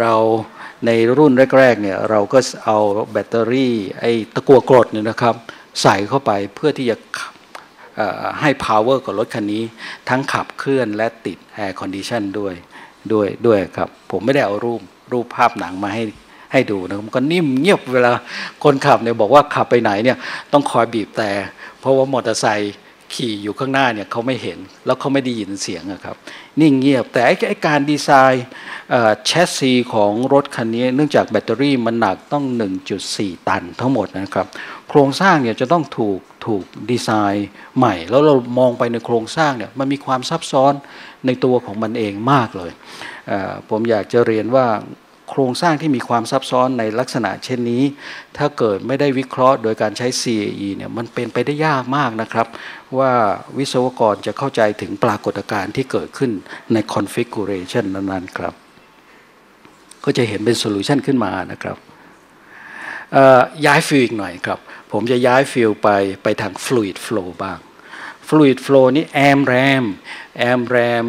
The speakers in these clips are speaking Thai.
เราในรุ่นแรกๆเนี่ยเราก็เอาแบตเตอรี่ไอ้ตะกัวกรดเนี่ยนะครับ ใส่เข้าไปเพื่อที่จะให้ power กับรถคันนี้ ทั้งขับเคลื่อนและติด air condition ด้วยด้วยด้วยครับ ผมไม่ได้เอารูปรูปภาพหนังมาให้ให้ดูนะมันก็นิ่มเงียบเวลาคนขับเนี่ยบอกว่าขับไปไหนเนี่ยต้องคอยบีบแต่ เพราะว่ามอเตอร์ไซค์ ขี่อยู่ข้างหน้าเนี่ยเขาไม่เห็นแล้วเขาไม่ได้ยินเสียงครับนิ่งเงียบแต่ไอ้การดีไซน์แชสซีของรถคันนี้ เนื่องจากแบตเตอรี่มันหนักต้อง 1.4 ตันทั้งหมดนะครับ โครงสร้างเนี่ยจะต้องถูกถูกดีไซน์ใหม่ แล้วเรามองไปในโครงสร้างเนี่ยมันมีความซับซ้อนในตัวของมันเองมากเลย ผมอยากจะเรียนว่า โครงสร้างที่มีความซับซ้อนในลักษณะเช่นนี้ ถ้าเกิดไม่ได้วิเคราะห์โดยการใช้ CAE เนี่ยมันเป็นไปได้ยากมากนะครับ ว่าวิศวกรจะเข้าใจถึงปรากฏการณ์ที่เกิดขึ้นใน configuration นั้นๆครับ ก็จะเห็นเป็นโซลูชันขึ้นมานะครับย้ายฟิลอีกหน่อยครับ ผมจะย้ายฟิลไปไปทาง fluid flow บ้าง fluid flow นี้ AMRAM AMRAM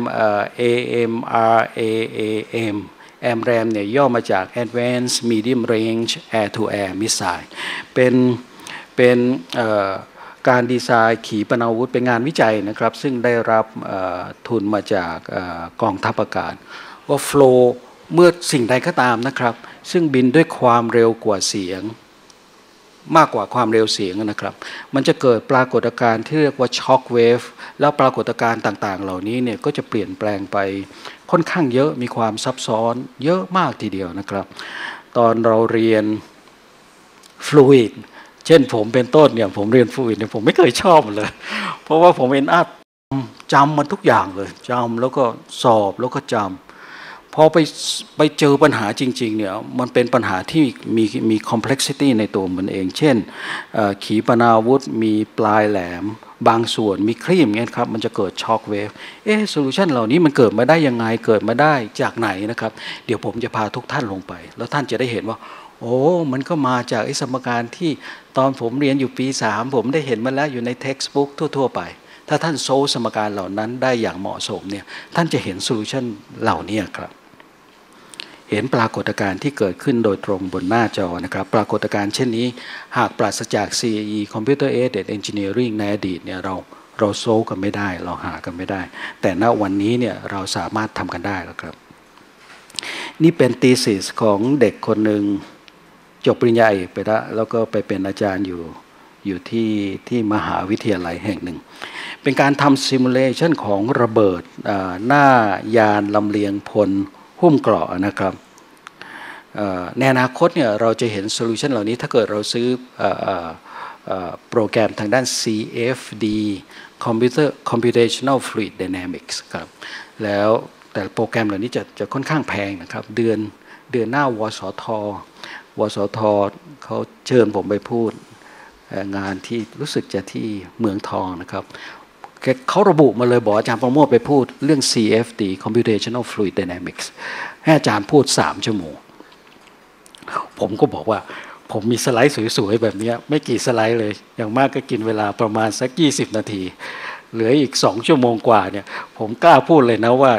AMR AAM AMRAM เนี่ยย่อมาจาก Advanced Medium Range Air to Air Missile เป็นเป็นการดีไซน์ขีปนาวุธเป็นงานวิจัยนะครับ ซึ่งได้รับทุนมาจากกองทัพอากาศ ว่าโฟล์เมื่อสิ่งใดก็ตามนะครับ ซึ่งบินด้วยความเร็วกว่าเสียง มากกว่าความเร็วเสียงนะครับ มันจะเกิดปรากฏการณ์ที่เรียกว่าช็อคเวฟแล้วปรากฏการณ์ต่างๆ เหล่านี้เนี่ยก็จะเปลี่ยนแปลงไป ค่อนข้างเยอะมีความซับซ้อนเยอะมากทีเดียวนะครับ ตอนเราเรียนฟลูอิดเช่นผมเป็นต้นเนี่ยผมเรียนฟลูอิดเนี่ยผมไม่เคยชอบเลย เพราะว่าผมเป็นอาจำมันทุกอย่างเลยจำแล้วก็สอบแล้วก็จำ พอไปไปเจอปัญหาจริง ๆ เนี่ย มันเป็นปัญหาที่มีมี complexity ในตัวมันเอง เช่น ขีปนาวุธมีปลายแหลม บางส่วนมีครีมเงี้ยครับ มันจะเกิดช็อคเวฟ เอ๊ะโซลูชันเหล่านี้มันเกิดมาได้ยังไง เกิดมาได้จากไหนนะครับ เดี๋ยวผมจะพาทุกท่านลงไป แล้วท่านจะได้เห็นว่า โอ้ มันก็มาจากไอ้สมการที่ตอนผมเรียนอยู่ปี 3 ผมได้เห็นมาแล้วอยู่ในเท็กซ์บุ๊กทั่ว ๆ ไปถ้าท่านโซสมการเหล่านั้นได้อย่างเหมาะสมเนี่ยท่านจะเห็นโซลูชันเหล่านี้ครับ เห็นปรากฏการณ์ที่เกิดขึ้นโดยตรงบนหน้าจอนะครับ ปรากฏการณ์เช่นนี้ หากปราศจาก CAE Computer Aided Engineering ในอดีตเนี่ยเราเราโซกันไม่ได้ เราหากันไม่ได้ แต่ณวันนี้เนี่ยเราสามารถทำกันได้แล้วครับ นี่เป็นตีสิสของเด็กคนหนึ่งจบปริญญาเอกไปแล้วแล้วก็ไปเป็นอาจารย์อยู่อยู่ที่ที่มหาวิทยาลัยแห่งหนึ่ง เป็นการทำซิมูเลชันของระเบิดหน้ายานลำเลียงพล หุ้มเกราะนะครับในอนาคตเนี่ยเราจะเห็นโซลูชันเหล่านี้ถ้าเกิดเราซื้อโปรแกรมทางด้าน CFD Computer Computational Fluid Dynamics ครับแล้วแต่โปรแกรมเหล่านี้จะจะค่อนข้างแพงนะครับ เดือนเดือนหน้าวสทวสทเขาเชิญผมไปพูดงานที่รู้สึกจะที่เมืองทองนะครับ เขาระบุมาเลยบอกอาจารย์ประโมทไปพูดเรื่อง CFD Computational Fluid Dynamics ให้อาจารย์พูดสามชั่วโมง ผมก็บอกว่าผมมีสไลด์สวยๆ แบบนี้ไม่กี่สไลด์เลย อย่างมากก็กินเวลาประมาณสัก 20 นาที เหลืออีกสองชั่วโมงกว่าเนี่ย ผมกล้าพูดเลยนะว่า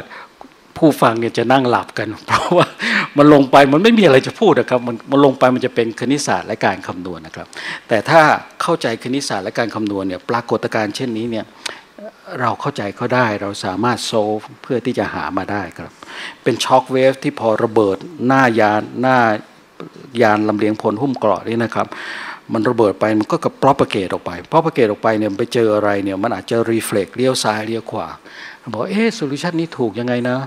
ผู้ฟังเนี่ยจะนั่งหลับกัน เพราะว่ามันลงไปมันไม่มีอะไรจะพูดนะครับ มันมันลงไปมันจะเป็นคณิตศาสตร์และการคำนวณนะครับ แต่ถ้าเข้าใจคณิตศาสตร์และการคำนวณเนี่ยปรากฏการณ์เช่นนี้เนี่ย เราเข้าใจเขาได้ เราสามารถโซฟเพื่อที่จะหามาได้ครับ เป็นช็อคเวฟที่พอระเบิดหน้ายานหน้ายานลำเลียงพลหุ้มเกราะนี่นะครับ มันระเบิดไปมันก็กระปรอปเกตออกไปพรอปเกตออกไปเนี่ยไปเจออะไรเนี่ยมันอาจจะรีเฟล็กเลี้ยวซ้ายเลี้ยวขวาบอกเอ๊ะโซลูชันนี้ถูกยังไงนะ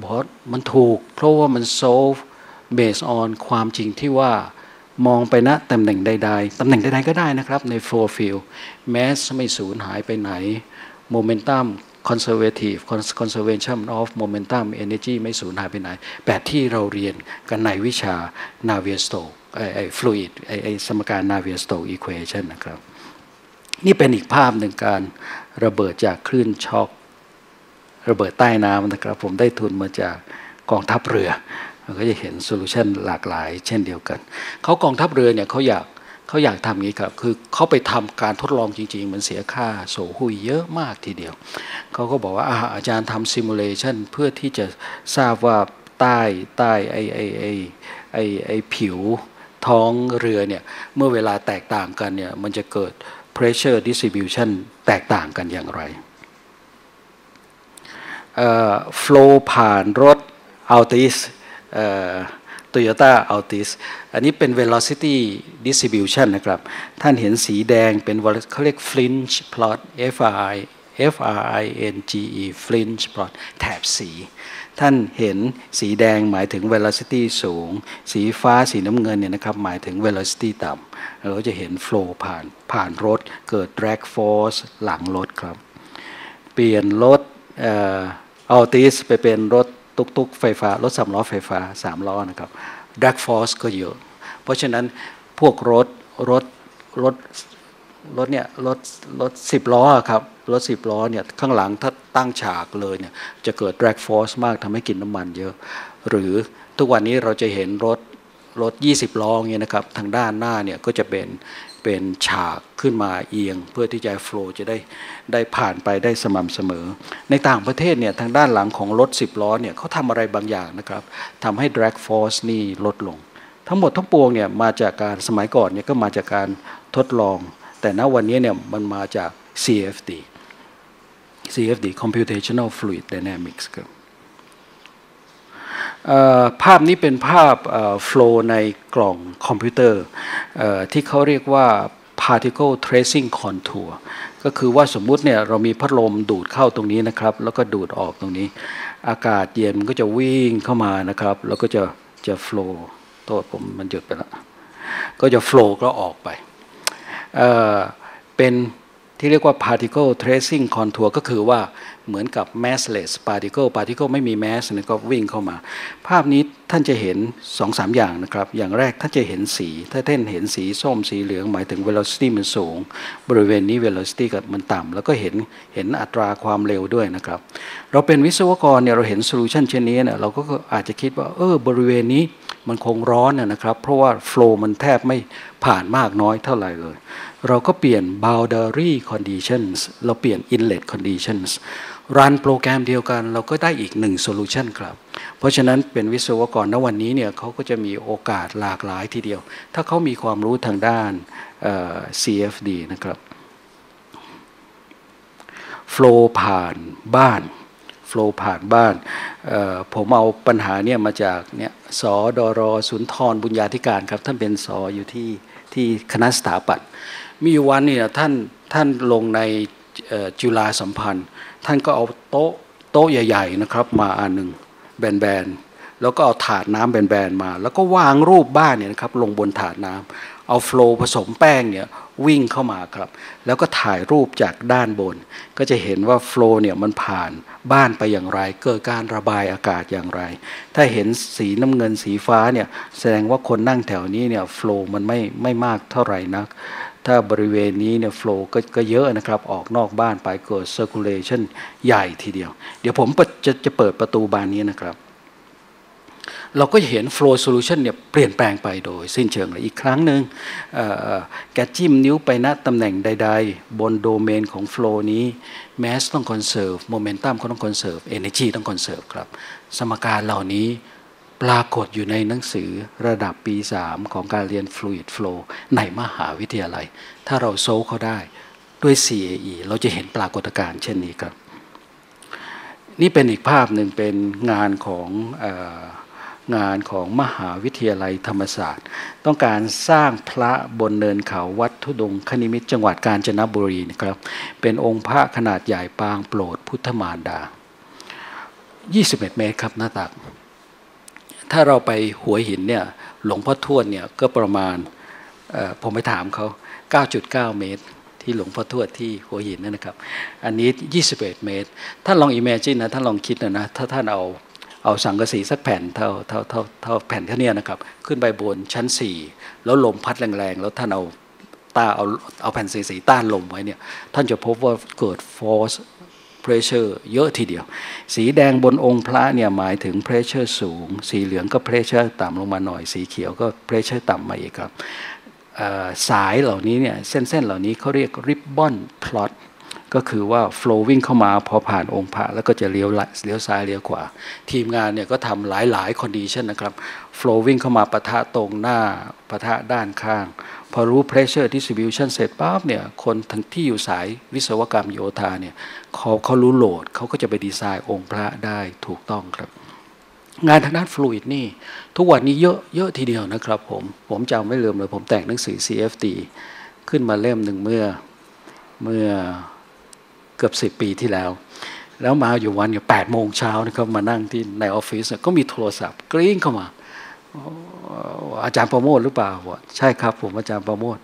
บอกมันถูก เพราะว่ามันโซฟเบสออนความจริงที่ว่ามองไปณตำแหน่งใด ๆ ตำแหน่งใดๆก็ได้นะครับในโฟล์ฟิลแมสไม่สูญหายไปไหน โมเมนตัม conservative conservation of momentum energy ไม่สูญหายไปไหนแบบที่เราเรียนกันในวิชา Navier-Stokes ไอ้ fluid ไอ้สมการ Navier-Stokes equation นะครับ นี่เป็นอีกภาพหนึ่งการระเบิดจากคลื่นช็อคระเบิดใต้น้ำนะครับ ผมได้ทุนมาจากกองทัพเรือเราก็จะเห็นโซลูชันหลากหลาย เช่นเดียวกัน เขากองทัพเรือเนี่ยเขาอยาก เขาอยากทำอย่างนี้ครับ คือเขาไปทำการทดลองจริง ๆ มันเสียค่าโสหุยเยอะมากทีเดียว เขาก็บอกว่าอาจารย์ทำซิมูเลชันเพื่อที่จะทราบว่าใต้ใต้ไอไอไอไอไอผิวท้องเรือเนี่ย เมื่อเวลาแตกต่างกันเนี่ย มันจะเกิด pressure distribution แตกต่างกันอย่างไร flow ผ่านรถ Altis Toyota Altis อันนี้เป็น velocity distribution นะครับ ท่านเห็นสีแดงเป็นเขาเรียก fringe plot F I F R I N G E fringe plot แถบสี ท่านเห็นสีแดงหมายถึง velocity สูง สีฟ้าสีน้ำเงินเนี่ยนะครับหมายถึง velocity ต่ำเราจะเห็น flow ผ่านผ่านรถ เกิด drag force หลังรถครับ เปลี่ยนรถอัลติสไปเป็นรถ ตุกตุกไฟฟ้ารถสามล้อไฟฟ้าสามล้อนะครับ drag force ก็เยอะ เพราะฉะนั้นพวกรถรถรถรถเนี่ยรถรถสิบล้อครับรถสิบล้อเนี่ยข้างหลังถ้าตั้งฉากเลยเนี่ยจะเกิด drag force มากทำให้กินน้ำมันเยอะ หรือทุกวันนี้เราจะเห็นรถรถ 20 ล้อเงี้ยนะครับ ทางด้านหน้าเนี่ยก็จะเป็น เป็นฉากขึ้นมาเอียง เพื่อที่จะโฟล์จะได้ได้ผ่านไปได้สม่ำเสมอ ในต่างประเทศเนี่ยทางด้านหลังของรถ 10 ล้อเนี่ยเขาทำอะไรบางอย่างนะครับทำให้ drag force นี่ลดลง ทั้งหมดทั้งปวงเนี่ยมาจากการสมัยก่อนเนี่ยก็มาจากการทดลอง แต่ณวันนี้เนี่ยมันมาจาก CFD CFD Computational Fluid Dynamics ครับ ภาพนี้เป็นภาพโฟล์ในกล่องคอมพิวเตอร์ที่เขาเรียกว่า particle tracing contour ก็คือว่าสมมุติเนี่ยเรามีพัดลมดูดเข้าตรงนี้นะครับ แล้วก็ดูดออกตรงนี้ อากาศเย็นมันก็จะวิ่งเข้ามานะครับ แล้วก็จะจะโฟล์โทษผมมันหยุดไปแล้วก็จะโฟล์ก็ออกไปเเป็น ที่เรียกว่า particle tracing contour ก็คือว่าเหมือนกับ massless particle particle ไม่มี mass นะก็วิ่งเข้ามา ภาพนี้ท่านจะเห็น2อสอย่างนะครับ อย่างแรกท่านจะเห็นสี ถ้าท่านเห็นสีส้มสีเหลือง หมายถึง velocity มันสูง บริเวณนี้ velocity ก็มันต่ำแล้วก็เห็นเห็นอัตราความเร็วด้วยนะครับ เราเป็นวิศวกรเนี่ยเราเห็นโซลูชันเช่นนี้เนี่ยเราก็อาจจะคิดว่าเออบริเวณนี้ มันคงร้อนนะครับ เพราะว่า flow มันแทบไม่ผ่านมากน้อยเท่าไหร่เลย เราก็เปลี่ยน boundary conditions เราเปลี่ยน inlet conditions รันโปรแกรมเดียวกัน เราก็ได้อีกหนึ่งโซลูชันครับ เพราะฉะนั้นเป็นวิศวกรณวันนี้เนี่ยเขาก็จะมีโอกาสหลากหลายทีเดียว ถ้าเขามีความรู้ทางด้าน CFD นะครับ โฟล์ผ่านบ้าน โฟล์ผ่านบ้าน ผมเอาปัญหาเนี่ยมาจากเนี่ยสอดรสุนทรบุญญาธิการครับ ท่านเป็นสออยู่ที่ที่คณะสถาปัตย์มีวันเนี่ยท่านท่านลงในจุฬาสัมพันธ์ ท่านก็เอาโต๊ะโต๊ะใหญ่ ๆนะครับ มาอันหนึ่งแบนๆแล้วก็เอาถาดน้ำแบนๆมา แล้วก็วางรูปบ้านเนี่ยนะครับลงบนถาดน้ำเอาโฟล์ผสมแป้งเนี่ย วิ่งเข้ามาครับ แล้วก็ถ่ายรูปจากด้านบน ก็จะเห็นว่าโฟล์เนี่ยมันผ่านบ้านไปอย่างไร เกิดการระบายอากาศอย่างไร ถ้าเห็นสีน้ำเงินสีฟ้าเนี่ยแสดงว่าคนนั่งแถวนี้เนี่ยโฟล์มันไม่ไม่มากเท่าไหร่นัก ถ้าบริเวณนี้เนี่ยโฟล์ก็เยอะนะครับ ออกนอกบ้านไปเกิดเซอร์คูลเลชันใหญ่ทีเดียว เดี๋ยวผมจะจะเปิดประตูบานนี้นะครับ เราก็จะเห็น flow solution เนี่ยเปลี่ยนแปลงไปโดยสิ้นเชิงเลยอีกครั้งหนึ่งแกจิ้มนิ้วไปณตำแหน่งใด ๆ บนโดเมนของ flow นี้ mass ต้อง conserve momentum ก็ต้อง conserve energy ต้อง conserve ครับ สมการเหล่านี้ปรากฏอยู่ในหนังสือระดับปี 3 ของการเรียน Fluid Flow ในมหาวิทยาลัย ถ้าเราโซลเขาได้ด้วย CAE เราจะเห็นปรากฏการณ์เช่นนี้ครับ นี่เป็นอีกภาพหนึ่งเป็นงานของ งานของมหาวิทยาลัยธรรมศาสตร์ ต้องการสร้างพระบนเนินเขาวัดทุดงคณิมิตจังหวัดกาญจนบุรีนะครับ เป็นองค์พระขนาดใหญ่ปางโปรดพุทธมารดา 21 เมตรครับหน้าตัก ถ้าเราไปหัวหินเนี่ยหลวงพ่อทวดเนี่ยก็ประมาณผมไปถามเขา 9.9 เมตร ที่หลวงพ่อทวดที่หัวหินนั่นนะครับ อันนี้ 21 เมตร ท่านลองอิมเมจินนะท่านลองคิดนะนะถ้าท่านเอา เอาสังกะสีสักแผ่นเท่าเท่าเท่าเท่าแผ่นเท่านี้นะครับ ขึ้นไปบนชั้น 4 แล้วลมพัดแรงๆ แล้วท่านเอาตาเอาเอาแผ่นสีสีต้านลมไว้เนี่ยท่านจะพบว่าเกิดฟอร์ส pressure เยอะทีเดียว สีแดงบนองค์พระเนี่ยหมายถึง pressure สูง สีเหลืองก็ pressure ต่ำลงมาหน่อยสีเขียวก็ pressure ต่ำมาอีกครับสายเหล่านี้เนี่ยเส้นๆเหล่านี้เขาเรียก ribbon plot ก็คือว่า flow วิ่งเข้ามาพอผ่านองค์พระแล้วก็จะเลี้ยวเลี้ยวซ้ายเลี้ยวขวา ทีมงานเนี่ยก็ทำหลายๆ condition นะครับ flow วิ่งเข้ามาปะทะตรงหน้าปะทะด้านข้าง พอรู้ pressure distribution เสร็จปั๊บเนี่ยคนทั้งที่อยู่สายวิศวกรรมโยธาเนี่ยเขาเขารู้โหลดเขาก็จะไปดีไซน์องค์พระได้ถูกต้องครับ งานทางด้านฟลูอิดนี่ ทุกวันนี้เยอะเยอะทีเดียวนะครับผมผมจำไม่ลืมเลยผมแต่งหนังสือ CFD ขึ้นมาเล่มหนึ่งเมื่อเมื่อ เกือบสิบปีที่แล้ว แล้วมาอยู่วันอยู่แปดโมงเช้านะครับมานั่งที่ในออฟฟิศก็มีโทรศัพท์กริ้งเข้ามา อาจารย์ประโมทหรือเปล่าวะใช่ครับ ผมอาจารย์ประโมท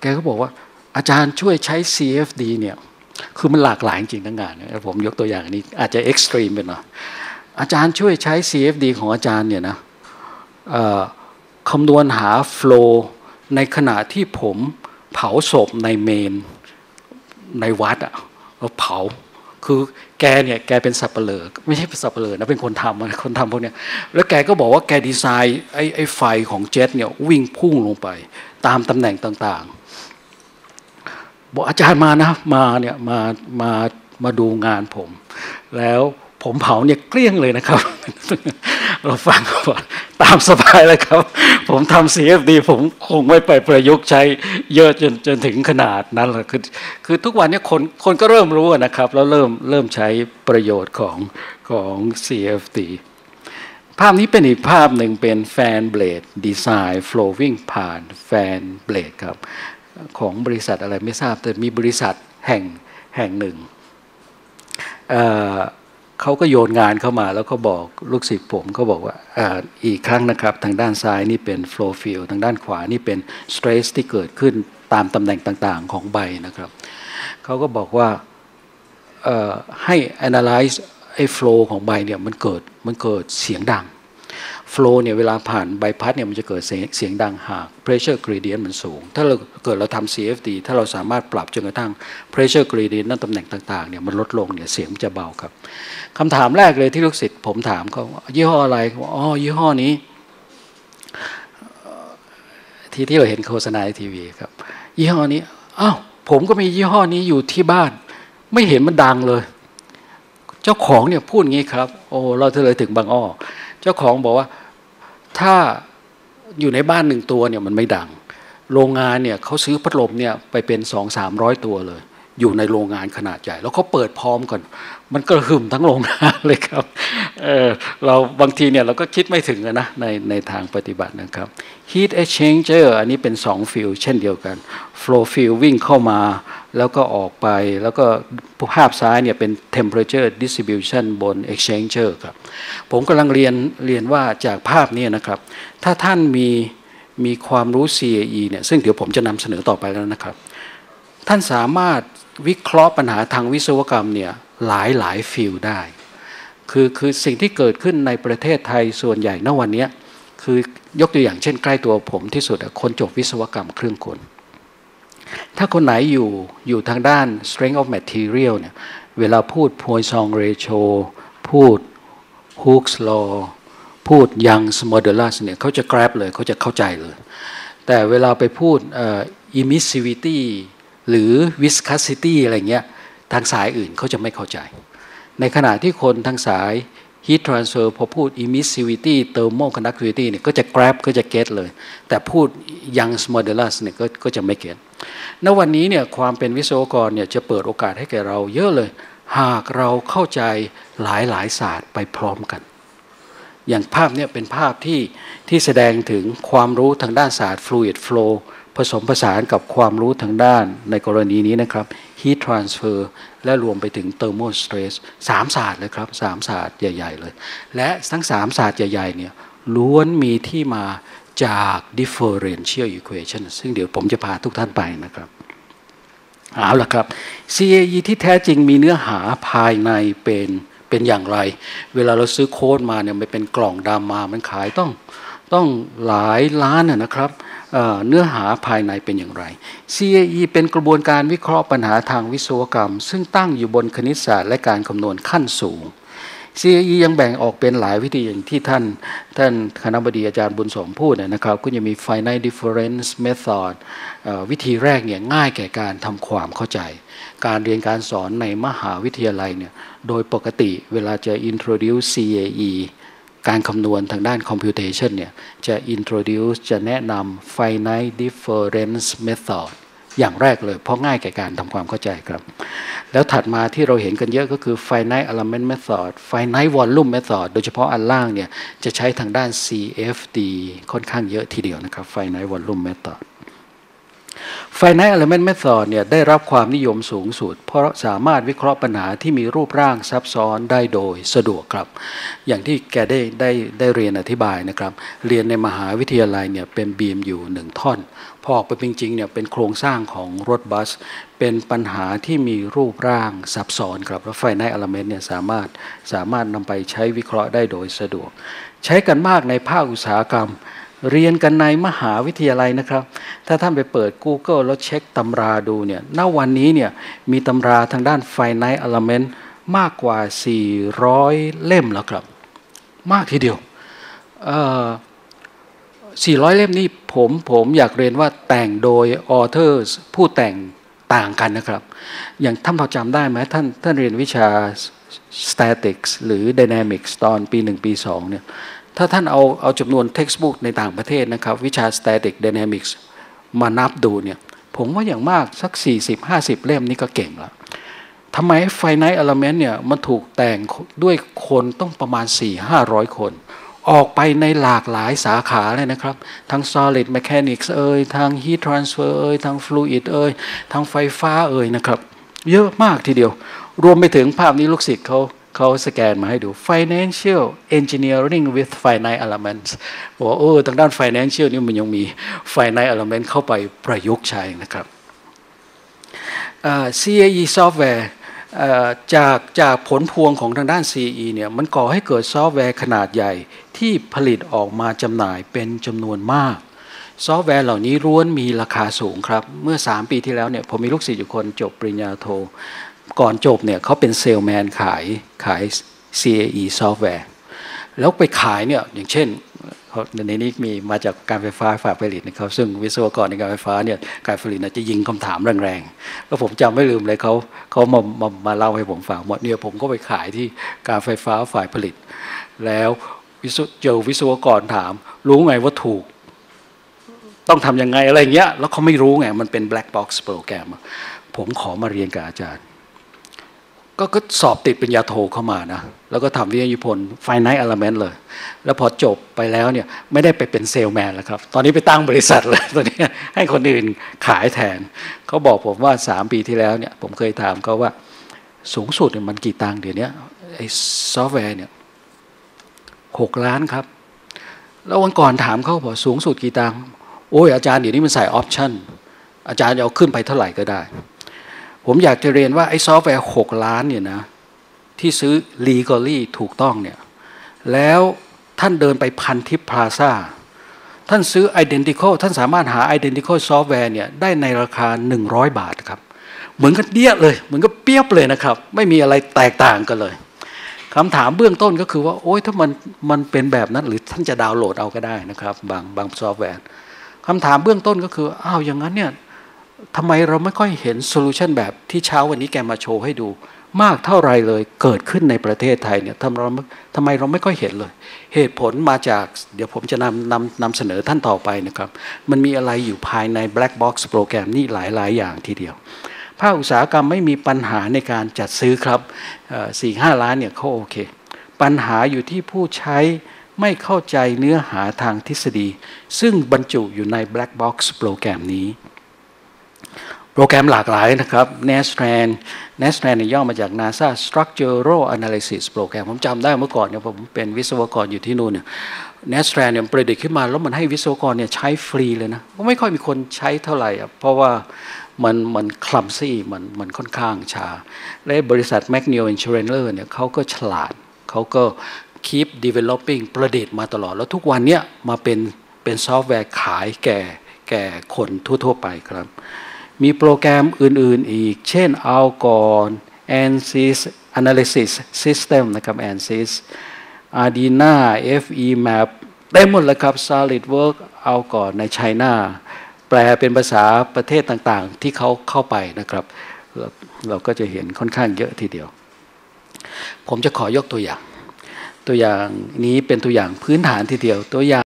แกก็บอกว่า อาจารย์ช่วยใช้ CFD เนี่ยคือมันหลากหลายจริงทั้งงานนะผมยกตัวอย่างนี้อาจจะเอ็กซ์ตรีมไปหน่อยอาจารย์ช่วยใช้ CFD ของอาจารย์เนี่ยนะคำนวณหาโฟล์ในขณะที่ผมเผาศพในเมนในวัดอะ เราเผา คือแกเนี่ยแกเป็นสับเปลือไม่ใช่สับเปลือนะเป็นคนทำนะคนทำพวกเนี้ยแล้วแกก็บอกว่าแกดีไซน์ไอ้ไอ้ไฟของเจ็ตเนี่ยวิ่งพุ่งลงไป ตามตำแหน่งต่างๆ บอกอาจารย์มานะมาเนี่ยมามามาดูงานผม แล้วผมเผาเนี่ยเกลี้ยงเลยนะครับ เราฟังก่อน ตามสบายแล้วครับ ผมทำ CFD ผมคงไม่ไปประยุกต์ใช้เยอะจนจนถึงขนาดนั้นหรอกคือคือทุกวันนี้คนคนก็เริ่มรู้นะครับ แล้วเริ่มเริ่มใช้ประโยชน์ของของ CFD ภาพนี้เป็นอีกภาพหนึ่งเป็นแฟนเบลดดีไซน์ flowing ผ่านแฟนเบลดครับ ของบริษัทอะไรไม่ทราบแต่มีบริษัทแห่งแห่งหนึ่ง เขาก็โยนงานเข้ามา แล้วก็บอกลูกศิษย์ผมก็บอกว่าออีกครั้งนะครับ ทางด้านซ้ายนี่เป็น flow field ทางด้านขวานี่เป็น stress ที่เกิดขึ้นตามตำแหน่งต่างๆของใบนะครับ เขาก็บอกว่าให้ analyze ไอ้ flow ของใบเนี่ยมันเกิดมันเกิดเสียงดัง โฟล์เนี่ยเวลาผ่านใบพัดเนี่ยมันจะเกิดเสียงเสียงดังหาก pressure gradient มันสูง ถ้าเราเกิดเราทำ CFD ถ้าเราสามารถปรับจนกระทั่ง pressure gradient นั่นตำแหน่งต่างๆเนี่ยมันลดลงเนี่ยเสียงจะเบาครับคำถามแรกเลยที่ลูกศิษย์ผมถามเขายี่ห้ออะไรอ๋อยี่ห้อนี้ ที่ที่เราเห็นโฆษณาในทีวีครับ ยี่ห้อนี้อ้าวผมก็มียี่ห้อนี้อยู่ที่บ้าน ไม่เห็นมันดังเลย เจ้าของเนี่ยพูดงี้ครับ โอ้เราเลยถึงบางอ้อ จ้าของบอกว่าถ้าอยู่ในบ้านหนึ่งตัวเนี่ยมันไม่ดัง โรงงานเนี่ยเขาซื้อพัดลมเนี่ยไปเป็นสองสามร้อยตัวเลย อยู่ในโรงงานขนาดใหญ่ แล้วเขาเปิดพร้อมกัน มันกระหึ่มทั้งโรงงานเลยครับ เเราบางทีเนี่ยเราก็คิดไม่ถึงนะในในทางปฏิบัตินะครับ heat exchanger อันนี้เป็น2ฟิลเช่นเดียวกัน flow fill วิ่งเข้ามาแล้วก็ออกไป แล้วก็ภาพซ้ายเนี่ยเป็น temperature distribution บน exchanger ครับ ผมกำลังเรียนเรียนว่าจากภาพนี้นะครับ ถ้าท่านมีมีความรู้ CAE เนี่ยซึ่งเดี๋ยวผมจะนำเสนอต่อไปแล้วนะครับ ท่านสามารถวิเคราะห์ปัญหาทางวิศวกรรมเนี่ยหลายหลายฟิลได้ คือคือสิ่งที่เกิดขึ้นในประเทศไทยส่วนใหญ่ณวันนี้คือยกตัวอย่างเช่น ใกล้ตัวผมที่สุดคนจบวิศวกรรมเครื่องกลถ้าคนไหนอยู่อยู่ทางด้าน strength of material เนี่ยเวลาพูด Poisson ratio พูด Hooke's law พูด Young's modulus เนี่ยเขาจะ grab เลยเขาจะเข้าใจเลย แต่เวลาไปพูด emissivity หรือ viscosity อะไรเงี้ยทางสายอื่นเขาจะไม่เข้าใจ ในขณะที่คนทางสาย heat transfer พอพูด emissivity thermal conductivity เนี่ยก็จะ grab ก็จะ get เลย แต่พูด Young's modulus เนี่ยก็ก็จะไม่ get ณวันนี้เนี่ยความเป็นวิศวกรเนี่ยจะเปิดโอกาสให้แก่เราเยอะเลย หากเราเข้าใจหลายหลายศาสตร์ไปพร้อมกัน อย่างภาพเนี่ยเป็นภาพที่ที่แสดงถึงความรู้ทางด้านศาสตร์ fluid flow ผสมผสานกับความรู้ทางด้านในกรณีนี้นะครับ heat transfer และรวมไปถึง thermal stress สามศาสตร์เลยครับสามศาสตร์ใหญ่ ๆ เลย และทั้งสามศาสตร์ใหญ่ๆเนี่ยล้วนมีที่มาจาก differential equation ซึ่งเดี๋ยวผมจะพาทุกท่านไปนะครับเอาละครับ CAE ที่แท้จริงมีเนื้อหาภายในเป็นเป็นอย่างไร เวลาเราซื้อโค้ดมาเนี่ยมันเป็นกล่องดำมามันขายต้องต้องหลายล้านนะครับ เนื้อหาภายในเป็นอย่างไร CAE เป็นกระบวนการวิเคราะห์ปัญหาทางวิศวกรรม ซึ่งตั้งอยู่บนคณิตศาสตร์และการคำนวณขั้นสูง CAE ยังแบ่งออกเป็นหลายวิธีอย่างที่ท่าน ท่านคณะบดีอาจารย์บุญสมพูดนะครับ ก็จะมี finite difference method วิธีแรกเนี่ยง่ายแก่การทำความเข้าใจ การเรียนการสอนในมหาวิทยาลัยเนี่ยโดยปกติเวลาจะ introduce CAE การคำนวณทางด้าน computation เนี่ยจะ introduce จะแนะนำ finite difference method อย่างแรกเลย เพราะง่ายแก่การทำความเข้าใจครับ แล้วถัดมาที่เราเห็นกันเยอะก็คือ finite element method finite volume method โดยเฉพาะอันล่างเนี่ยจะใช้ทางด้าน CFD ค่อนข้างเยอะทีเดียวนะครับ finite volume method Finite Element Method เนี่ยได้รับความนิยมสูงสุด เพราะสามารถวิเคราะห์ปัญหาที่มีรูปร่างซับซ้อนได้โดยสะดวกครับ อย่างที่แกได้ได้ได้เรียนอธิบายนะครับ เรียนในมหาวิทยาลัยเนี่ยเป็นบีมอยู่หนึ่งท่อนพอออกไปจริงๆเนี่ยเป็นโครงสร้างของรถบัส เป็นปัญหาที่มีรูปร่างซับซ้อนครับแล้วไฟในเอลเมนต์เนี่ยสามารถสามารถนำไปใช้วิเคราะห์ได้โดยสะดวก ใช้กันมากในภาคอุตสาหกรรม เรียนกันในมหาวิทยาลัยนะครับ ถ้าท่านไปเปิด Google แล้วเช็คตำราดูเนี่ยณวันนี้เนี่ยมีตำราทางด้าน Finite Element มากกว่า 400 เล่มแล้วครับ มากทีเดียว 400 เล่มนี้ผมผมอยากเรียนว่าแต่งโดย authors ผู้แต่งต่างกันนะครับ อย่างท่านพอจำได้ไหมท่านท่านเรียนวิชา statics หรือ dynamics ตอนปี 1 ปี 2 เนี่ย ถ้าท่านเอาเอาจำนวน textbook ในต่างประเทศนะครับ วิชา static dynamics มานับดูเนี่ยผมว่าอย่างมากสัก 40-50 เล่มนี่ก็เก่งแล้วทำไม finite element เนี่ยมันถูกแต่งด้วยคนต้องประมาณ 4-500 คน ออกไปในหลากหลายสาขาเลยนะครับ ทั้ง solid mechanics เอ่ยทาง heat transfer เอ่ยทาง fluid เอ่ยทางไฟฟ้าเอ่ยนะครับ เยอะมากทีเดียว รวมไปถึงภาพนี้ลูกศิษย์เขา เขาสแกนมาให้ดู financial engineering with finite elements บอกว่าโอ้ทางด้าน financial นี่มันยังมี finite element เข้าไปประยุกต์ใช้นะครับ CAE software จากจากผลพวงของทางด้าน CE เนี่ยมันก่อให้เกิดซอฟต์แวร์ขนาดใหญ่ที่ผลิตออกมาจำหน่ายเป็นจำนวนมาก ซอฟต์แวร์เหล่านี้ร้วนมีราคาสูงครับ เมื่อ 3 ปีที่แล้วเนี่ยผมมีลูกศิษย์อยู่คนจบปริญญาโท ก่อนจบเนี่ยเขาเป็นเซลแมนขายขาย CAE ซอฟต์แวร์แล้วไปขายเนี่ยอย่างเช่นในนี้มีมาจากการไฟฟ้าฝ่ายผลิตนะครับซึ่งวิศวกรในการไฟฟ้าเนี่ยการผลิตจะยิงคำถามแรงๆแล้วผมจำไม่ลืมเลยเขาเขามามามาเล่าให้ผมฟังว่าเนี่ยผมก็ไปขายที่การไฟฟ้าฝ่ายผลิต แล้ววิศเจอวิศวกรถาม รู้ไงว่าถูก ต้องทำยังไงอะไรเงี้ยแล้วเขาไม่รู้ไงมันเป็น black box โปรแกรมผมขอมาเรียนกับอาจารย์ ก็ก็สอบติดเป็นยาโทเข้ามานะแล้วก็ทำวิทยาพลไฟไนท์อลเมนต์เลย แล้วพอจบไปแล้วเนี่ยไม่ได้ไปเป็นเซลแมนแล้วครับ ตอนนี้ไปตั้งบริษัทเลยตอนนี้ให้คนอื่นขายแทน เขาบอกผมว่าสามปีที่แล้วเนี่ยผมเคยถามเขาว่าสูงสุดเนี่ยมันกี่ตังค์เดี๋ยวนี้ไอ้ซอฟต์แวร์เนี่ยหกล้านครับ แล้ววันก่อนถามเขาบอกสูงสุดกี่ตังค์โอ้ยอาจารย์เดี๋ยวนี้มันใส่ออปชั่นอาจารย์จะเอาขึ้นไปเท่าไหร่ก็ได้ ผมอยากจะเรียนว่าไอ้ซอฟต์แวร์หกล้านเนี่ยนะที่ซื้อ legally ถูกต้องเนี่ยแล้วท่านเดินไปพันทิปพลาซ่าท่านซื้อ identical ท่านสามารถหา identical ซอฟต์แวร์เนี่ยได้ในราคา 100 บาทครับ เหมือนกันเดียเลย เหมือนกับเปียบเลยนะครับ ไม่มีอะไรแตกต่างกันเลยคำถามเบื้องต้นก็คือว่า โอ้ยถ้ามันมันเป็นแบบนั้น หรือท่านจะดาวน์โหลดเอาก็ได้นะครับ บางบางซอฟต์แวร์คำถามเบื้องต้นก็คืออ้าวอย่างนั้นเนี่ย ทำไมเราไม่ค่อยเห็นโซลูชันแบบที่เช้าวันนี้แกมาโชว์ให้ดู มากเท่าไรเลยเกิดขึ้นในประเทศไทยเนี่ยทำเราทำไมเราไม่ค่อยเห็นเลย เหตุผลมาจากเดี๋ยวผมจะนำนำนำเสนอท่านต่อไปนะครับ มันมีอะไรอยู่ภายใน Black Box โปรแกรมนี่หลายหลายอย่างทีเดียวภาคอุตสาหกรรมไม่มีปัญหาในการจัดซื้อครับสี่ห้าล้านเนี่ยเขาโอเค ปัญหาอยู่ที่ผู้ใช้ไม่เข้าใจเนื้อหาทางทฤษฎี ซึ่งบรรจุอยู่ใน Black Box โปรแกรมนี้ โปรแกรมหลากหลายนะครับ NASTRAN NASTRAN ย่อมาจาก NASA Structural Analysis โปรแกรมผมจำได้เมื่อก่อนเนี่ยผมเป็นวิศวกรอยู่ที่นู่นเนี่ย NASTRAN เนี่ยประดิษฐ์ขึ้นมาแล้วมันให้วิศวกรเนี่ยใช้ฟรีเลยนะก็ไม่ค่อยมีคนใช้เท่าไหร่เพราะว่ามันมันคลัมซี่มันมันค่อนข้างช้าและบริษัท m c n e i l Insurance เนี่ยเขาก็ฉลาดเขาก็ keep developing ประดิษฐ์มาตลอด แล้วทุกวันเนี้ยมาเป็นเป็นซอฟต์แวร์ขายแก่แก่คนทั่ว ๆ ไปครับ มีโปรแกรมอื่น ๆ อีก เช่น Algol ANSYS Analysis System นะครับ ANSYS Ardina FE Map ได้หมดแล้วครับ SolidWorks เอาก่อนใน China แปลเป็นภาษาประเทศต่างๆ ที่เขาเข้าไปนะครับเรเราก็จะเห็นค่อนข้างเยอะทีเดียว ผมจะขอยกตัวอย่าง ตัวอย่างนี้เป็นตัวอย่างพื้นฐานทีเดียวตัวอย่าง